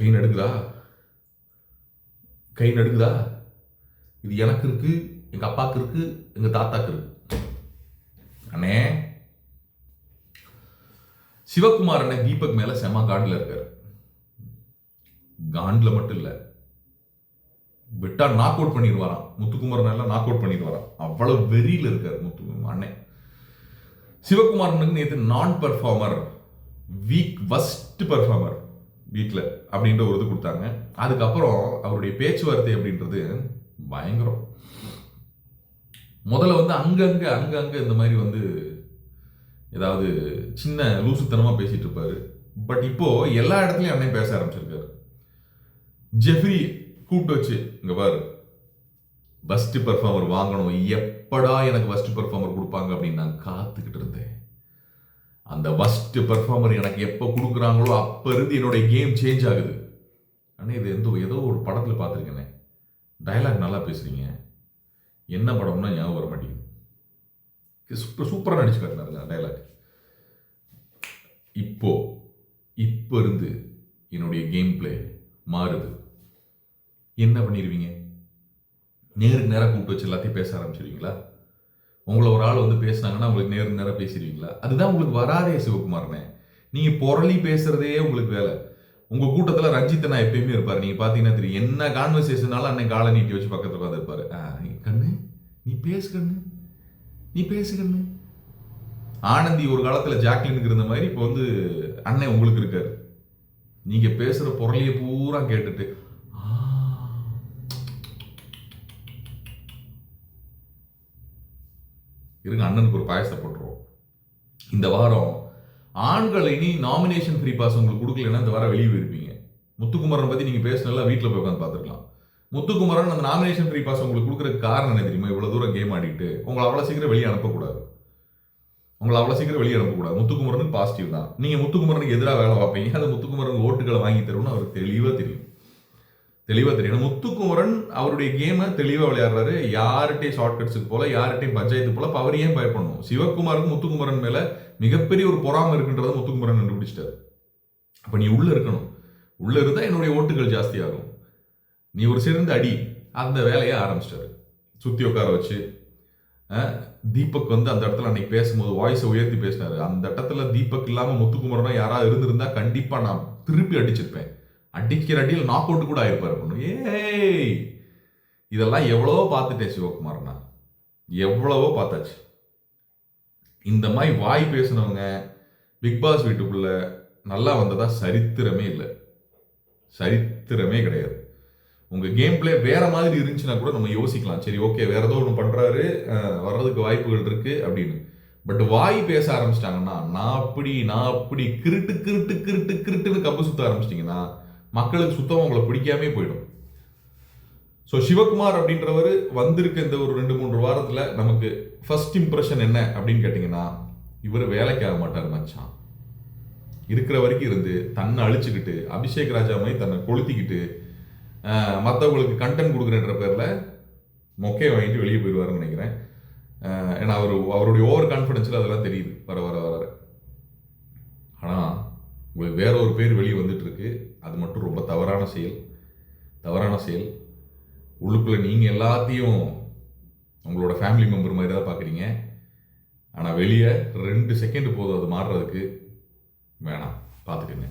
கை நடுக்குதா கை நடுக்குதா இது எனக்கு இருக்கு எங்க அப்பாவுக்கு இருக்கு எங்க தாத்தாக்கு இருக்கு. அண்ணே. சிவகுமார் அண்ணன் தீபக் மேல செம காண்டில் இருக்காரு. காண்டில் மட்டும் இல்லை. விட்டா நாக் அவுட் பண்ணிடுவாராம். முத்துக்குமாரன் எல்லாம் நாக் அவுட் பண்ணிடுவாராம். அவ்வளவு வெறியில் இருக்காரு முத்து அண்ணன் சிவகுமாரனுக்கு நேற்று நான் பெர்ஃபார்மர் வீக் ஃபஸ்ட் பர்ஃபார்மர் வீட்டில் அப்படின்ற ஒரு இது கொடுத்தாங்க. அதுக்கப்புறம் அவருடைய பேச்சுவார்த்தை அப்படின்றது பயங்கரம். முதல்ல வந்து அங்கங்கே அங்கங்கே இந்த மாதிரி வந்து ஏதாவது சின்ன லூசுத்தனமாக பேசிகிட்டு இருப்பார். பட் இப்போது எல்லா இடத்துலையும் அண்ணன் பேச ஆரம்பிச்சிருக்காரு. ஜெஃப்ரி கூப்பிட்டு வச்சு இங்கே பாரு ஃபஸ்ட்டு பர்ஃபார்மர் வாங்கணும். எப்படா எனக்கு ஃபஸ்ட்டு பர்ஃபார்மர் கொடுப்பாங்க? அப்படின்னு நான் காத்துக்கிட்டு இருந்தேன். அந்த ஃபஸ்ட் பெர்ஃபார்மர் எனக்கு எப்போ கொடுக்குறாங்களோ அப்போ இருந்து என்னுடைய கேம் சேஞ்ச் ஆகுது. ஆனால் இது எந்த ஏதோ ஒரு படத்தில் பார்த்துருக்கேனே. டயலாக் நல்லா பேசுகிறீங்க என்ன படம்னா ஞாபகம் வர மாட்டேங்குது. சூப்பர் சூப்பராக நடிச்சு காட்டினாருங்க டயலாக் இப்போ இப்போ இருந்து என்னுடைய கேம் பிளே மாறுது. என்ன பண்ணிடுவீங்க நேருக்கு நேராக கூப்பிட்டு வச்சு எல்லாத்தையும் பேச ஆரம்பிச்சிருவீங்களா? உங்களை ஒரு ஆள் வந்து பேசினாங்கன்னா உங்களுக்கு நேர் நேராக பேசிடுவீங்களா? அதுதான் உங்களுக்கு வராதே சிவகுமார்னே. நீங்கள் புரளி பேசுகிறதே உங்களுக்கு வேலை. உங்கள் கூட்டத்தில் ரஞ்சித் நான் எப்பயுமே இருப்பார். நீங்கள் பார்த்தீங்கன்னா தெரியும். என்ன கான்வர்சேஷனாலும் அன்னைக்கு காலை நீட்டி வச்சு பக்கத்தில் பார்த்துருப்பாரு கண்ணு நீ பேசு கண்ணு நீ பேசு கண்ணு. ஆனந்தி ஒரு காலத்தில் ஜாக்லினுக்கு இருந்த மாதிரி இப்போ வந்து அண்ணன் உங்களுக்கு இருக்காரு. நீங்கள் பேசுகிற பொருளையை பூரா கேட்டுட்டு "ஆ." இருங்க அண்ணனுக்கு ஒரு பாயசத்தை போட்டுருவோம். இந்த வாரம் ஆண்கள் இனி நாமினேஷன் ஃப்ரீ பாஸ் உங்களுக்கு கொடுக்கலன்னா இந்த வாரம் வெளியே போயிருப்பீங்க. முத்துக்குமரன் பற்றி நீங்கள் பேசினால வீட்டில் போய் உட்காந்து பார்த்துருக்கலாம். முத்துக்குமரன் அந்த நாமினேஷன் ஃப்ரீ பாஸ் உங்களுக்கு கொடுக்குறதுக்கு காரணம் என்ன தெரியுமா? இவ்வளோ தூரம் கேம் ஆடிட்டு உங்களை அவ்வளோ சீக்கிரம் வெளியே அனுப்பக்கூடாது. உங்களை அவ்வளோ சீக்கிரம் வெளியே அனுப்பக்கூடாது. முத்துக்குமரனுக்கு பாசிட்டிவ் தான். நீங்கள் முத்துக்குமரனுக்கு எதிராக வேலை பார்ப்பீங்க. அந்த முத்துக்குமரன் ஓட்டுகளை வாங்கி தரும்னு அவருக்கு தெளிவாக தெரியும். தெளிவாக தெரியும். முத்துக்குமரன் அவருடைய கேமை தெளிவாக விளையாடுறாரு. யார்கிட்டையும் ஷார்ட்கட்ஸுக்கு போல யார்கிட்டையும் பஞ்சாயத்து போல அவர் ஏன் பயப்படணும்? சிவகுமாருக்கு முத்துக்குமரன் மேலே மிகப்பெரிய ஒரு பொறாமை இருக்குன்றதை முத்துக்குமரன் கண்டுபிடிச்சிட்டாரு. அப்போ நீ உள்ளே இருக்கணும். உள்ளே இருந்தால் என்னுடைய ஓட்டுகள் ஜாஸ்தியாகும். நீ ஒரு சிறந்த அடி. அந்த வேலையை ஆரம்பிச்சிட்டாரு. சுற்றி உட்கார வச்சு தீபக் வந்து அந்த இடத்துல அன்னைக்கு பேசும்போது வாய்ஸை உயர்த்தி பேசினாரு. அந்த இடத்துல தீபக் இல்லாமல் முத்துக்குமரனா யாராவது இருந்திருந்தா கண்டிப்பாக நான் திருப்பி அடிச்சிருப்பேன். அடிக்கிற அடியில் நாக் அவுட் கூட ஆகிருப்பார் பொண்ணு. ஏய் இதெல்லாம் எவ்வளவோ பார்த்துட்டேன் சிவகுமார்னா. எவ்வளவோ பார்த்தாச்சு. இந்த மாதிரி வாய் பேசினவங்க பிக் பாஸ் வீட்டுக்குள்ள நல்லா வந்ததா சரித்திரமே இல்லை. சரித்திரமே கிடையாது. உங்கள் கேம் பிளே வேற மாதிரி இருந்துச்சுன்னா கூட நம்ம யோசிக்கலாம். சரி ஓகே வேற ஏதோ ஒன்று பண்ணுறாரு வர்றதுக்கு வாய்ப்புகள் இருக்கு அப்படின்னு. பட் வாய் பேச ஆரம்பிச்சிட்டாங்கன்னா நான் அப்படி நான் அப்படி கிருட்டு கிருட்டு கிருட்டு கிருட்டுன்னு கப்பு சுத்த ஆரம்பிச்சிட்டிங்கன்னா மக்களுக்கு சுத்தம் உங்களை பிடிக்காமே போயிடும். ஸோ சிவகுமார் அப்படின்றவர் வந்திருக்க இந்த ஒரு ரெண்டு மூன்று வாரத்தில் நமக்கு ஃபர்ஸ்ட் இம்ப்ரெஷன் என்ன அப்படின்னு கேட்டிங்கன்னா இவர் வேலைக்கு ஆக மாட்டார் மச்சான். இருக்கிற வரைக்கும் இருந்து தன்னை அழிச்சுக்கிட்டு அபிஷேக் ராஜா மாதிரி தன்னை கொளுத்திக்கிட்டு மற்றவங்களுக்கு கண்டென்ட் கொடுக்குறன்ற பேரில் மொக்கையை வாங்கிட்டு வெளியே போயிடுவாருன்னு நினைக்கிறேன். ஏன்னா அவர் அவருடைய ஓவர் கான்ஃபிடென்ஸில் அதெல்லாம் தெரியுது. வர வர வர. ஆனால் உங்களுக்கு வேற ஒரு பேர் வெளியே வந்துட்டு அது மட்டும் ரொம்ப தவறான செயல். தவறான செயல். உள்ளுக்குள்ளே நீங்கள் எல்லாத்தையும் உங்களோட ஃபேமிலி மெம்பர் மாதிரி தான் பார்க்குறீங்க. ஆனால் வெளியே ரெண்டு செகண்டு போதும் அது மாறுறதுக்கு வேணாம். பார்த்துக்குங்க.